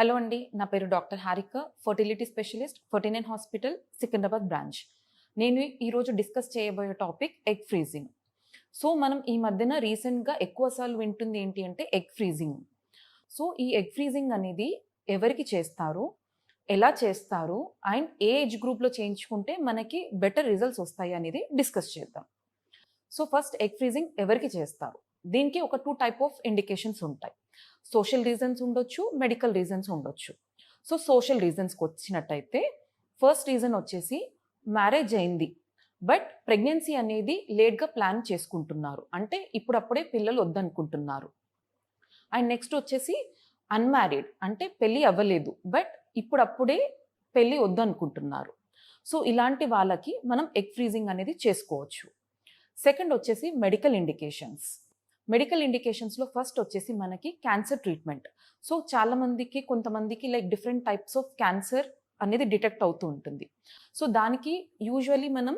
Hello అండి నా పేరు doctor Harika fertility specialist forty nine hospital Secunderabad branch. నేను ఈరోజు డిస్కస్ చేయబోయే టాపిక్ ఎగ్ ఫ్రీజింగ్. సో మనం ఈ మధ్యన రీసెంట్గా ఎక్కువ సార్లు వింటుంది ఏంటి అంటే ఎగ్ ఫ్రీజింగ్. సో ఈ ఎగ్ ఫ్రీజింగ్ అనేది ఎవరికి చేస్తారు ఎలా చేస్తారు అండ్ ఏ ఏజ్ గ్రూప్లో చేయించుకుంటే మనకి బెటర్ రిజల్ట్స్ వస్తాయి అనేది డిస్కస్ చేద్దాం. సో ఫస్ట్ ఎగ్ ఫ్రీజింగ్ ఎవరికి చేస్తారు? దీనికి ఒక టూ టైప్ ఆఫ్ ఇండికేషన్స్ ఉంటాయి. సోషల్ రీజన్స్ ఉండొచ్చు మెడికల్ రీజన్స్ ఉండొచ్చు. సో సోషల్ రీజన్స్కి వచ్చినట్టయితే ఫస్ట్ రీజన్ వచ్చేసి మ్యారేజ్ అయింది. బట్ ప్రెగ్నెన్సీ అనేది లేట్గా ప్లాన్ చేసుకుంటున్నారు. అంటే ఇప్పుడప్పుడే పిల్లలు వద్దనుకుంటున్నారు. అండ్ నెక్స్ట్ వచ్చేసి అన్మ్యారీడ్ అంటే పెళ్ళి అవ్వలేదు. బట్ ఇప్పుడప్పుడే పెళ్ళి వద్దనుకుంటున్నారు. సో ఇలాంటి వాళ్ళకి మనం ఎగ్ ఫ్రీజింగ్ అనేది చేసుకోవచ్చు. సెకండ్ వచ్చేసి మెడికల్ ఇండికేషన్స్. మెడికల్ ఇండికేషన్స్లో ఫస్ట్ వచ్చేసి మనకి క్యాన్సర్ ట్రీట్మెంట్ సో చాలామందికి కొంతమందికి like different types of cancer అనేది డిటెక్ట్ అవుతూ ఉంటుంది. సో దానికి యూజువలీ మనం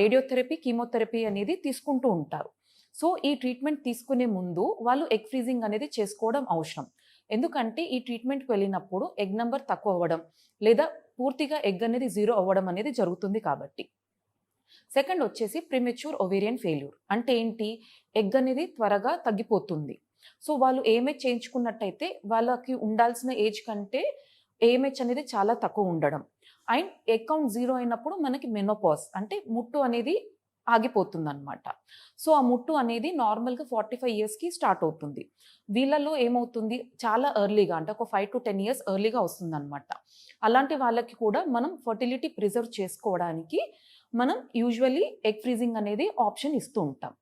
రేడియోథెరపీ కీమోథెరపీ అనేది తీసుకుంటూ ఉంటారు. సో ఈ ట్రీట్మెంట్ తీసుకునే ముందు వాళ్ళు ఎగ్ ఫ్రీజింగ్ అనేది చేసుకోవడం అవసరం. ఎందుకంటే ఈ ట్రీట్మెంట్కి వెళ్ళినప్పుడు ఎగ్ నెంబర్ తక్కువ అవ్వడం లేదా పూర్తిగా ఎగ్ అనేది జీరో అవ్వడం అనేది జరుగుతుంది కాబట్టి. సెకండ్ వచ్చేసి ప్రిమెచ్యూర్ ఒవేరియన్ ఫెయిల్యూర్. అంటే ఏంటి? ఎగ్ అనేది త్వరగా తగ్గిపోతుంది. సో వాళ్ళు ఏమేజ్ చేయించుకున్నట్టయితే వాళ్ళకి ఉండాల్సిన ఏజ్ కంటే ఏమేజ్ అనేది చాలా తక్కువ ఉండడం. అండ్ అకౌంట్ జీరో అయినప్పుడు మనకి మెనోపాస్ అంటే ముట్టు అనేది ఆగిపోతుంది అనమాట సో ఆ ముట్టు అనేది నార్మల్గా ఫార్టీ ఫైవ్ ఇయర్స్కి స్టార్ట్ అవుతుంది. వీళ్ళలో ఏమవుతుంది? చాలా ఎర్లీగా అంటే ఒక ఫైవ్ టు టెన్ ఇయర్స్ ఎర్లీగా వస్తుంది అనమాట అలాంటి వాళ్ళకి కూడా మనం ఫర్టిలిటీ ప్రిజర్వ్ చేసుకోవడానికి మనం యూజువల్లీ ఎగ్ ఫ్రీజింగ్ అనేది ఆప్షన్ ఇస్తూ ఉంటాం.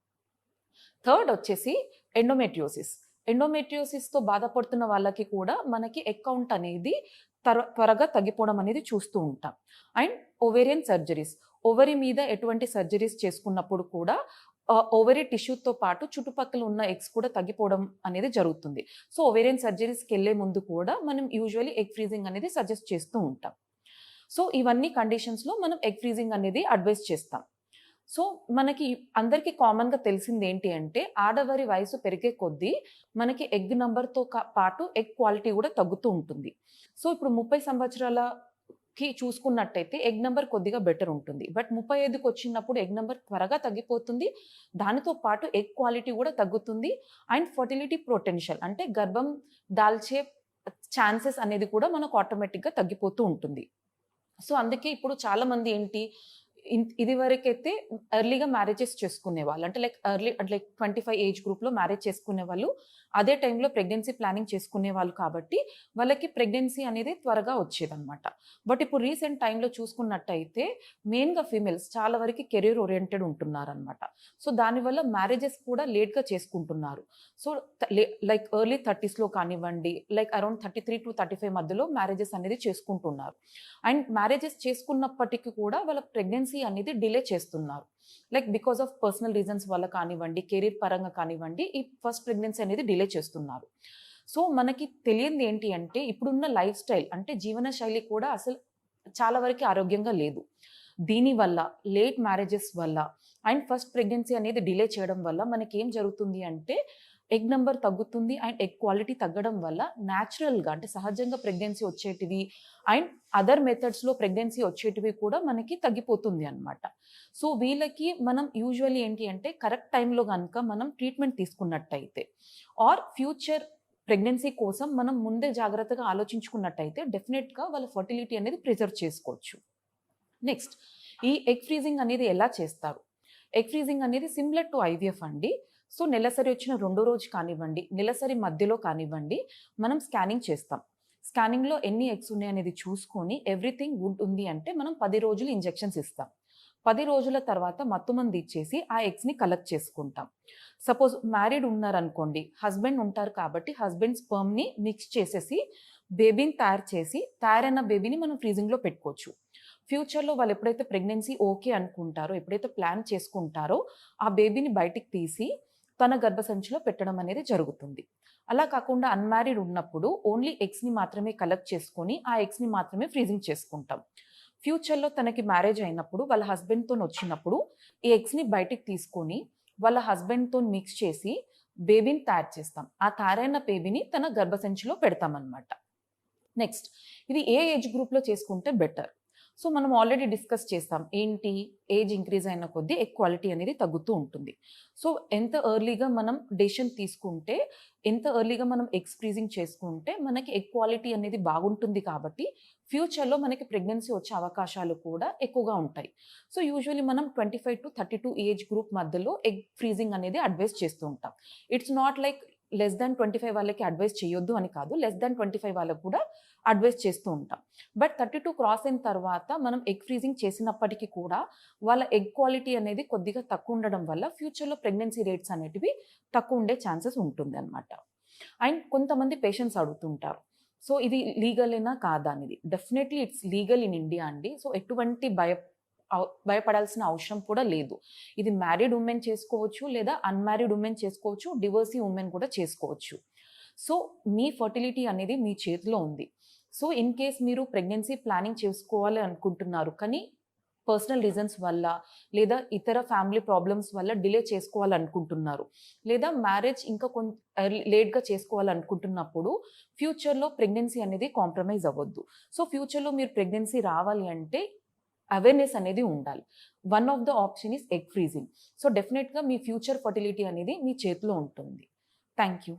థర్డ్ వచ్చేసి ఎండోమెట్రియోసిస్ ఎండోమెట్రియోసిస్తో బాధపడుతున్న వాళ్ళకి కూడా మనకి అకౌంట్ అనేది త్వర త్వరగా తగ్గిపోవడం అనేది చూస్తూ ఉంటాం. అండ్ ఓవేరియన్ సర్జరీస్ ఓవరి మీద ఎటువంటి సర్జరీస్ చేసుకున్నప్పుడు కూడా ఓవరీ టిష్యూతో పాటు చుట్టుపక్కల ఉన్న ఎగ్స్ కూడా తగ్గిపోవడం అనేది జరుగుతుంది. సో ఓవేరియన్ సర్జరీస్కి వెళ్ళే ముందు కూడా మనం యూజువల్లీ ఎగ్ ఫ్రీజింగ్ అనేది సజెస్ట్ చేస్తూ ఉంటాం. సో ఇవన్నీ కండిషన్స్లో మనం ఎగ్ ఫ్రీజింగ్ అనేది అడ్వైస్ చేస్తాం. సో మనకి అందరికీ కామన్గా తెలిసింది ఏంటి అంటే ఆడవారి వయసు పెరిగే కొద్దీ మనకి ఎగ్ నంబర్తో పాటు ఎగ్ క్వాలిటీ కూడా తగ్గుతూ ఉంటుంది. సో ఇప్పుడు ముప్పై సంవత్సరాలకి చూసుకున్నట్టయితే ఎగ్ నెంబర్ కొద్దిగా బెటర్ ఉంటుంది. బట్ ముప్పై ఐదుకి వచ్చినప్పుడు ఎగ్ నెంబర్ త్వరగా తగ్గిపోతుంది. దానితో పాటు ఎగ్ క్వాలిటీ కూడా తగ్గుతుంది. అండ్ ఫర్టిలిటీ ప్రొటెన్షియల్ అంటే గర్భం దాల్చే ఛాన్సెస్ అనేది కూడా మనకు ఆటోమేటిక్గా తగ్గిపోతూ ఉంటుంది. సో అందుకే ఇప్పుడు చాలా మంది ఏంటి ఇది వరకైతే ఎర్లీగా మ్యారేజెస్ చేసుకునే వాళ్ళు అంటే లైక్ ఎర్లీ అంటే లైక్ ట్వంటీ ఫైవ్ ఏజ్ గ్రూప్లో మ్యారేజ్ చేసుకునే వాళ్ళు అదే టైంలో ప్రెగ్నెన్సీ ప్లానింగ్ చేసుకునే వాళ్ళు కాబట్టి వాళ్ళకి ప్రెగ్నెన్సీ అనేది త్వరగా వచ్చేదన్నమాట. బట్ ఇప్పుడు రీసెంట్ టైంలో చూసుకున్నట్టయితే మెయిన్గా ఫీమేల్స్ చాలా వరకు కెరీర్ ఓరియంటెడ్ ఉంటున్నారనమాట సో దానివల్ల మ్యారేజెస్ కూడా లేట్గా చేసుకుంటున్నారు. సో లైక్ ఎర్లీ థర్టీస్లో కానివ్వండి like around thirty three to thirty five మధ్యలో మ్యారేజెస్ అనేది చేసుకుంటున్నారు. అండ్ మ్యారేజెస్ చేసుకున్నప్పటికీ కూడా వాళ్ళ ప్రెగ్నెన్సీ అనేది డిలే చేస్తున్నారు. Like because of personal reasons వల్ల కానివ్వండి కెరీర్ పరంగా కానివ్వండి ఈ ఫస్ట్ ప్రెగ్నెన్సీ అనేది డిలే చేస్తున్నారు. సో మనకి తెలియంది ఏంటి అంటే ఇప్పుడున్న లైఫ్ స్టైల్ అంటే జీవన శైలి కూడా అసలు చాలా వరకు ఆరోగ్యంగా లేదు. దీనివల్ల లేట్ మ్యారేజెస్ వల్ల అండ్ ఫస్ట్ ప్రెగ్నెన్సీ అనేది డిలే చేయడం వల్ల మనకి ఏం జరుగుతుంది అంటే ఎగ్ నెంబర్ తగ్గుతుంది అండ్ ఎగ్ క్వాలిటీ తగ్గడం వల్ల న్యాచురల్గా అంటే సహజంగా ప్రెగ్నెన్సీ వచ్చేటివి అండ్ అదర్ మెథడ్స్లో ప్రెగ్నెన్సీ వచ్చేటివి కూడా మనకి తగ్గిపోతుంది అనమాట సో వీళ్ళకి మనం యూజువల్లీ ఏంటి అంటే కరెక్ట్ టైంలో కనుక మనం ట్రీట్మెంట్ తీసుకున్నట్టయితే ఆర్ ఫ్యూచర్ ప్రెగ్నెన్సీ కోసం మనం ముందే జాగ్రత్తగా ఆలోచించుకున్నట్టయితే డెఫినెట్గా వాళ్ళ ఫర్టిలిటీ అనేది ప్రిజర్వ్ చేసుకోవచ్చు. నెక్స్ట్ ఈ ఎగ్ ఫ్రీజింగ్ అనేది ఎలా చేస్తారు? ఎగ్ ఫ్రీజింగ్ అనేది సిమిలర్ టు ఐవీఎఫ్ అండి. సో నెలసరి వచ్చిన రెండో రోజు కానివ్వండి నెలసరి మధ్యలో కానివ్వండి మనం స్కానింగ్ చేస్తాం. స్కానింగ్లో ఎన్ని ఎగ్స్ ఉన్నాయి అనేది చూసుకొని ఎవ్రీథింగ్ గుడ్ ఉంది అంటే మనం పది రోజులు ఇంజెక్షన్స్ ఇస్తాం. పది రోజుల తర్వాత మత్తుమంది ఇచ్చేసి ఆ ఎగ్స్ని కలెక్ట్ చేసుకుంటాం. సపోజ్ మ్యారీడ్ ఉన్నారనుకోండి హస్బెండ్ ఉంటారు కాబట్టి హస్బెండ్ స్పర్మ్ని మిక్స్ చేసేసి బేబీని తయారు చేసి తయారైన బేబీని మనం ఫ్రీజింగ్లో పెట్టుకోవచ్చు. ఫ్యూచర్లో వాళ్ళు ఎప్పుడైతే ప్రెగ్నెన్సీ ఓకే అనుకుంటారో ఎప్పుడైతే ప్లాన్ చేసుకుంటారో ఆ బేబీని బయటికి తీసి తన గర్భసంచిలో పెట్టడం అనేది జరుగుతుంది. అలా కాకుండా అన్మ్యారీడ్ ఉన్నప్పుడు ఓన్లీ ఎగ్స్ని మాత్రమే కలెక్ట్ చేసుకొని ఆ ఎగ్స్ని మాత్రమే ఫ్రీజింగ్ చేసుకుంటాం. ఫ్యూచర్లో తనకి మ్యారేజ్ అయినప్పుడు వాళ్ళ హస్బెండ్తో వచ్చినప్పుడు ఈ ఎగ్స్ని బయటికి తీసుకొని వాళ్ళ హస్బెండ్తో మిక్స్ చేసి బేబీని తయారు చేస్తాం. ఆ తయారైన బేబీని తన గర్భసంచిలో పెడతామన్నమాట. నెక్స్ట్ ఇది ఏ ఏజ్ గ్రూప్లో చేసుకుంటే బెటర్? సో మనం ఆల్రెడీ డిస్కస్ చేస్తాం ఏంటి ఏజ్ ఇంక్రీజ్ అయిన కొద్దీ ఎగ్ క్వాలిటీ అనేది తగ్గుతూ ఉంటుంది. సో ఎంత ఎర్లీగా మనం డెసిషన్ తీసుకుంటే ఎంత ఎర్లీగా మనం ఎక్స్ఫ్రీజింగ్ చేసుకుంటే మనకి ఎగ్ క్వాలిటీ అనేది బాగుంటుంది కాబట్టి ఫ్యూచర్లో మనకి ప్రెగ్నెన్సీ వచ్చే అవకాశాలు కూడా ఎక్కువగా ఉంటాయి. సో యూజువలీ మనం twenty five to thirty two age group మధ్యలో ఎగ్ ఫ్రీజింగ్ అనేది అడ్వైస్ చేస్తూ ఉంటాం. It's not like less than twenty five వాళ్ళకి అడ్వైస్ చేయొద్దు అని కాదు లెస్ దాన్ ట్వంటీ ఫైవ్ వాళ్ళకు కూడా అడ్వైస్ చేస్తూ ఉంటాం. బట్ థర్టీ టూ క్రాస్ అయిన తర్వాత మనం ఎగ్ ఫ్రీజింగ్ చేసినప్పటికీ కూడా వాళ్ళ ఎగ్ క్వాలిటీ అనేది కొద్దిగా తక్కువ ఉండడం వల్ల ఫ్యూచర్లో ప్రెగ్నెన్సీ రేట్స్ అనేటివి తక్కువ ఉండే ఛాన్సెస్ ఉంటుంది అనమాట అండ్ కొంతమంది పేషెంట్స్ అడుగుతుంటారు. సో ఇది లీగలేనా కాదా అనేది. Definitely it's legal in India అండి. సో ఎటువంటి భయ భయపడాల్సిన అవసరం కూడా లేదు. ఇది మ్యారీడ్ ఉమెన్ చేసుకోవచ్చు లేదా అన్మ్యారీడ్ ఉమెన్ చేసుకోవచ్చు డివోర్సీ ఉమెన్ కూడా చేసుకోవచ్చు. సో మీ ఫర్టిలిటీ అనేది మీ చేతిలో ఉంది. సో ఇన్ కేస్ మీరు ప్రెగ్నెన్సీ ప్లానింగ్ చేసుకోవాలి అనుకుంటున్నారు కానీ పర్సనల్ రీజన్స్ వల్ల లేదా ఇతర ఫ్యామిలీ ప్రాబ్లమ్స్ వల్ల డిలే చేసుకోవాలనుకుంటున్నారు లేదా మ్యారేజ్ ఇంకా కొంచెం లేట్గా చేసుకోవాలనుకుంటున్నప్పుడు ఫ్యూచర్లో ప్రెగ్నెన్సీ అనేది కాంప్రమైజ్ అవ్వద్దు. సో ఫ్యూచర్లో మీరు ప్రెగ్నెన్సీ రావాలి అంటే అవేర్నెస్ అనేది ఉండాలి. One of the option is egg freezing. So డెఫినెట్గా మీ ఫ్యూచర్ ఫర్టిలిటీ అనేది మీ చేతిలో ఉంటుంది. Thank you.